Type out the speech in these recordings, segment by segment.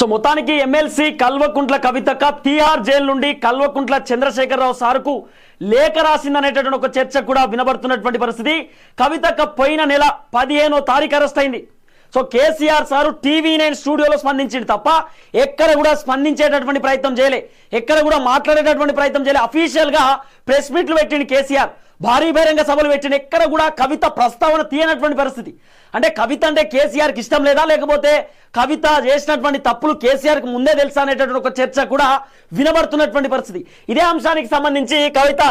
So మొత్తానికి MLC Kalvakuntla కవితక Tihar jail నుండి కల్వకుంట్ల చంద్రశేఖరరావు సార్కు లేఖ రాసిందనేటటువంటి ఒక చర్చ కూడా వినబడుతున్నటువంటి పరిస్థితి. కవితక పోయిన నెల పదిహేనో తారీఖు అరెస్ట్ అయింది. So KCR sir TV nine స్టూడియోలో స్పందించింది తప్ప ఎక్కడ కూడా స్పందించేటటువంటి ప్రయత్నం చేయలే. ఎక్కడ కూడా మాట్లాడేటటువంటి ప్రయత్నం చేయలే. అఫీషియల్గా ప్రెస్ మీట్లు పెట్టింది కేసీఆర్. భారీ బహిరంగ సభలు పెట్టిన ఎక్కడ కూడా కవిత ప్రస్తావన తీయనటువంటి పరిస్థితి. అంటే కవిత అంటే కేసీఆర్కి ఇష్టం లేదా? లేకపోతే కవిత చేసినటువంటి తప్పులు కేసీఆర్కి ముందే తెలుసా అనేటటువంటి ఒక చర్చ కూడా వినబడుతున్నటువంటి పరిస్థితి. ఇదే అంశానికి సంబంధించి కవిత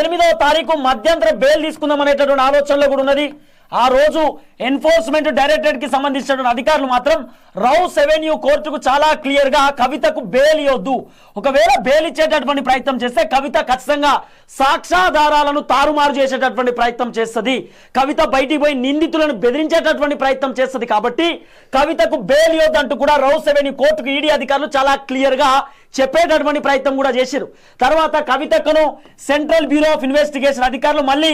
ఎనిమిదవ తారీఖు మధ్యంతర బెయిల్ తీసుకుందాం అనేటటువంటి ఆలోచనలో కూడా ఉన్నది. ఆ రోజు ఎన్ఫోర్స్మెంట్ డైరెక్టరేట్కి సంబంధించినటువంటి అధికారులు మాత్రం రౌస్ రెవెన్యూ కోర్టుకు చాలా క్లియర్గా కవితకు బెయిల్ ఇవ్వద్దు ఒకవేళ బెయిల్ ఇచ్చేటటువంటి ప్రయత్నం చేస్తే కవిత ఖచ్చితంగా సాక్ష్యాధారాలను తారుమారు చేసేటటువంటి ప్రయత్నం చేస్తుంది. కవిత బయటికి పోయి నిందితులను బెదిరించేటటువంటి ప్రయత్నం చేస్తుంది కాబట్టి కవితకు బెయిల్ ఇవ్వద్దు అంటూ కూడా రౌస్ సెవెన్యూ కోర్టుకు ఈడీ అధికారులు చాలా క్లియర్గా చెప్పేటటువంటి ప్రయత్నం కూడా చేశారు. తర్వాత కవితకును సెంట్రల్ బ్యూరో ఆఫ్ ఇన్వెస్టిగేషన్ అధికారులు మళ్ళీ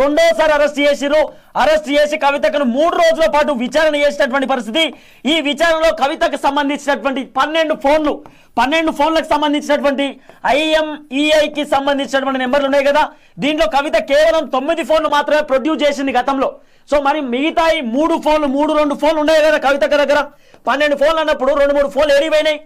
రెండోసారి అరెస్ట్ చేసిరు అరెస్ట్ చేసి కవితకును మూడు రోజుల పాటు విచారణ చేసినటువంటి పరిస్థితి. ఈ విచారణలో కవితకు సంబంధించినటువంటి పన్నెండు ఫోన్లు పన్నెండు ఫోన్లకు సంబంధించినటువంటి ఐఎంఈఐకి సంబంధించినటువంటి నెంబర్లు ఉన్నాయి కదా. దీంట్లో కవిత కేవలం తొమ్మిది ఫోన్లు మాత్రమే ప్రొడ్యూస్ చేసింది గతంలో. సో మరి మిగతా మూడు ఫోన్లు మూడు రెండు ఫోన్లు ఉన్నాయి కదా కవితకు దగ్గర. పన్నెండు ఫోన్లు అన్నప్పుడు రెండు మూడు ఫోన్లు ఏడిపోయినాయి.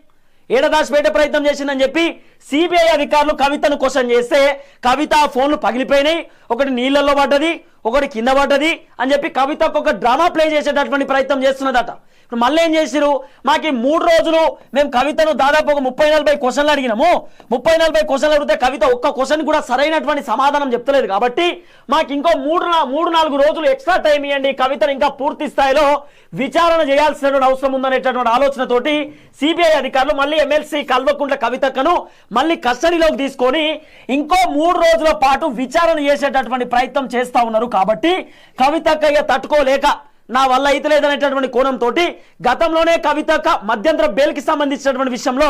ఏడదాచిపెట్టే ప్రయత్నం చేసిందని చెప్పి సిబిఐ అధికారులు కవితను క్వశ్చన్ చేస్తే కవిత ఫోన్లు పగిలిపోయినాయి ఒకటి నీళ్ళల్లో పడ్డది ఒకటి కింద పడ్డది అని చెప్పి కవితకు ఒక డ్రామా ప్లే చేసేటటువంటి ప్రయత్నం చేస్తున్నదట. మళ్ళీ ఏం చేసిరు మాకు మూడు రోజులు మేము కవితను దాదాపు ఒక ముప్పై నలభై క్వశ్చన్లు అడిగినాము. ముప్పై నలభై క్వశ్చన్లు అడిగితే కవిత ఒక్క క్వశ్చన్ కూడా సరైనటువంటి సమాధానం చెప్తలేదు కాబట్టి మాకు ఇంకో మూడు మూడు నాలుగు రోజులు ఎక్స్ట్రా టైం ఇవ్వండి కవితను ఇంకా పూర్తి స్థాయిలో విచారణ చేయాల్సినటువంటి అవసరం ఉందనేటటువంటి ఆలోచనతోటి సిబిఐ అధికారులు మళ్ళీ ఎమ్మెల్సీ కల్వకుంట్ల కవితక్కను మళ్ళీ కస్టడీలోకి తీసుకొని ఇంకో మూడు రోజుల పాటు విచారణ చేసేటటువంటి ప్రయత్నం చేస్తా ఉన్నారు కాబట్టి కవితక్కయ్య తట్టుకోలేక నా వల్ల అయితే లేదనేటటువంటి కోణంతో గతంలోనే కవితక మధ్యంతర బెయిల్కి సంబంధించినటువంటి విషయంలో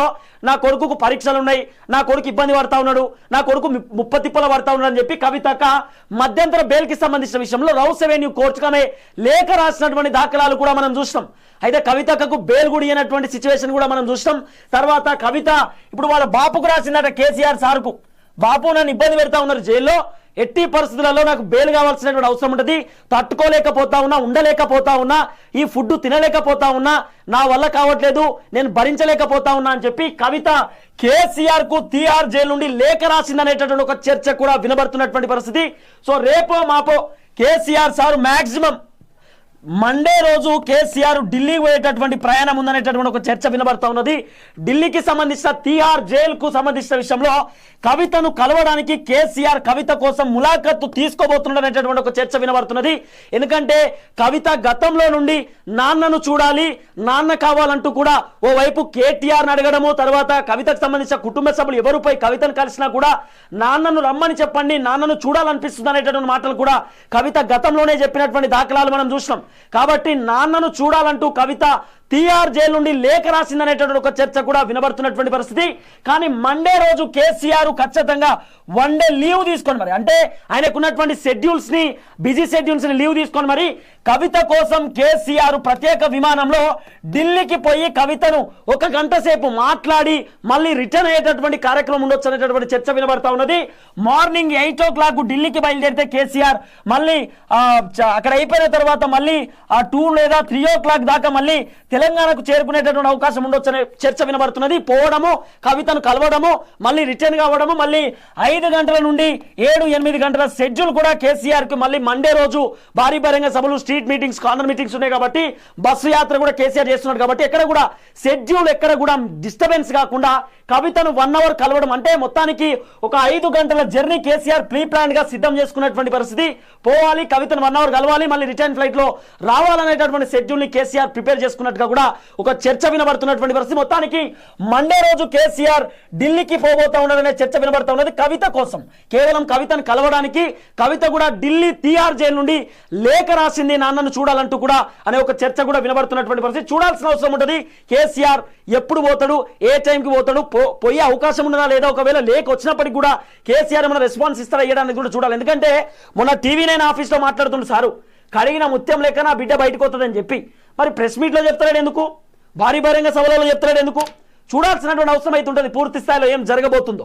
నా కొడుకుకు పరీక్షలు ఉన్నాయి నా కొడుకు ఇబ్బంది పడతా ఉన్నాడు నా కొడుకు ముప్పతిప్పల ముప్ప పడతా ఉన్నాడు అని చెప్పి కవితక మధ్యంతర బెయిల్కి సంబంధించిన విషయంలో రౌస్ అవెన్యూ కోర్టుకు లేఖ రాసినటువంటి దాఖలాలు కూడా మనం చూసినాం. అయితే కవితకు బెయిల్ గుడియనటువంటి సిచ్యువేషన్ కూడా మనం చూస్తాం తర్వాత కవిత ఇప్పుడు వాళ్ళ బాపుకు రాసిందట కేసీఆర్ సార్కు. బాపు నన్ను ఇబ్బంది పెడతా ఉన్నారు జైల్లో. ఎట్టి పరిస్థితులలో నాకు బెయిల్ కావాల్సినటువంటి అవసరం ఉంటుంది. తట్టుకోలేకపోతా ఉన్నా ఉండలేకపోతా ఉన్నా ఈ ఫుడ్ తినలేకపోతా ఉన్నా నా వల్ల కావట్లేదు నేను భరించలేకపోతా ఉన్నా అని చెప్పి కవిత కేసీఆర్కు తీఆర్ జైలు నుండి లేఖ రాసిందనేటటువంటి ఒక చర్చ కూడా వినబడుతున్నటువంటి పరిస్థితి. సో రేపో మాపో కేసీఆర్ సార్ మాక్సిమం మండే రోజు కేసీఆర్ ఢిల్లీ పోయేటటువంటి ప్రయాణం ఉందనేటటువంటి ఒక చర్చ వినబడతా ఉన్నది. ఢిల్లీకి సంబంధించిన తీహార్ జైలుకు సంబంధించిన విషయంలో కవితను కలవడానికి కేసీఆర్ కవిత కోసం ములాఖత్తు తీసుకోబోతుండనేటటువంటి ఒక చర్చ వినబడుతున్నది. ఎందుకంటే కవిత గతంలో నుండి నాన్నను చూడాలి నాన్న కావాలంటూ కూడా ఓవైపు కేటీఆర్ అడగడము తర్వాత కవితకు సంబంధించిన కుటుంబ సభ్యులు ఎవరుపై కవితను కలిసినా కూడా నాన్నను రమ్మని చెప్పండి నాన్నను చూడాలనిపిస్తుంది అనేటటువంటి మాటలు కూడా కవిత గతంలోనే చెప్పినటువంటి దాఖలాలు మనం చూసినాం. కాబట్టి నాన్నను చూడాలంటూ కవిత తీఆర్ జైలు నుండి లేఖ రాసిందనేటటువంటి ఒక చర్చ కూడా వినబడుతున్నటువంటి పరిస్థితి. కానీ మండే రోజు కేసీఆర్ ఖచ్చితంగా వన్ డే లీవ్ తీసుకొని మరి అంటే ఆయనకున్నటువంటి షెడ్యూల్స్ని బిజీ షెడ్యూల్స్ని లీవ్ తీసుకొని మరి కవిత కోసం కేసీఆర్ ప్రత్యేక విమానంలో ఢిల్లీకి పోయి కవితను ఒక గంట సేపు మాట్లాడి మళ్ళీ రిటర్న్ అయ్యేటటువంటి కార్యక్రమం ఉండొచ్చు అనేటటువంటి చర్చ వినబడతా ఉన్నది. మార్నింగ్ ఎయిట్ ఓ క్లాక్ ఢిల్లీకి బయలుదేరితే కేసీఆర్ మళ్ళీ అక్కడ అయిపోయిన తర్వాత మళ్ళీ ఆ టూ లేదా త్రీ ఓ క్లాక్ దాకా మళ్ళీ తెలంగాణకు చేరుకునేటటువంటి అవకాశం ఉండొచ్చు అనే చర్చ వినబడుతున్నది. పోవడము కవితను కలవడము మళ్ళీ రిటర్న్ కావడము మళ్ళీ ఐదు గంటల నుండి ఏడు ఎనిమిది గంటల షెడ్యూల్ కూడా కేసీఆర్కు మళ్ళీ మండే రోజు భారీ బహిరంగ సభలు స్ట్రీట్ మీటింగ్స్ కార్నర్ మీటింగ్స్ ఉన్నాయి కాబట్టి బస్సు యాత్ర కూడా కేసీఆర్ చేస్తున్నాడు కాబట్టి ఎక్కడ కూడా షెడ్యూల్ ఎక్కడ కూడా డిస్టర్బెన్స్ కాకుండా కవితను వన్ అవర్ కలవడం అంటే మొత్తానికి ఒక ఐదు గంటల జర్నీ కేసీఆర్ ప్రీ ప్లాన్గా సిద్ధం చేసుకున్నటువంటి పరిస్థితి. పోవాలి కవితను వన్ అవర్ కలవాలి మళ్ళీ రిటర్న్ ఫ్లైట్లో రావాలనేటటువంటి షెడ్యూల్ని కేసీఆర్ ప్రిపేర్ చేసుకున్నట్టు చేసుకున్నట్టుగా కూడా ఒక చర్చ వినబడుతున్నటువంటి పరిస్థితి. మొత్తానికి మండే రోజు కేసీఆర్ ఢిల్లీకి పోబోతా ఉన్నాడనే చర్చ వినబడతా ఉన్నది కవిత కోసం. కేవలం కవితను కలవడానికి కవిత కూడా ఢిల్లీ తీఆర్ జైలు నుండి లేఖ రాసింది నాన్నను చూడాలంటూ కూడా అనే ఒక చర్చ కూడా వినబడుతున్నటువంటి పరిస్థితి. చూడాల్సిన అవసరం ఉంటుంది. కేసీఆర్ ఎప్పుడు పోతాడు? ఏ టైంకి పోతాడు? పో- పోయే అవకాశం ఉన్నదా లేదా? ఒకవేళ లేఖ వచ్చినప్పటికి కూడా కేసీఆర్ ఏమైనా రెస్పాన్స్ ఇస్తారా? ఇవ్వడానికి కూడా చూడాలి. ఎందుకంటే మొన్న టీవీ నైన్ ఆఫీస్లో మాట్లాడుతుండు సారు. కడిగిన ముత్యం లెక్క నా బిడ్డ బయటకు వస్తుందని చెప్పి. మరి ప్రెస్ మీట్లో చెప్తాడు ఎందుకు? భారీ భారీగా సభలలో చెప్తున్నాడు ఎందుకు? చూడాల్సినటువంటి అవసరం అయితే ఉంటుంది పూర్తి స్థాయిలో ఏం జరగబోతుందో.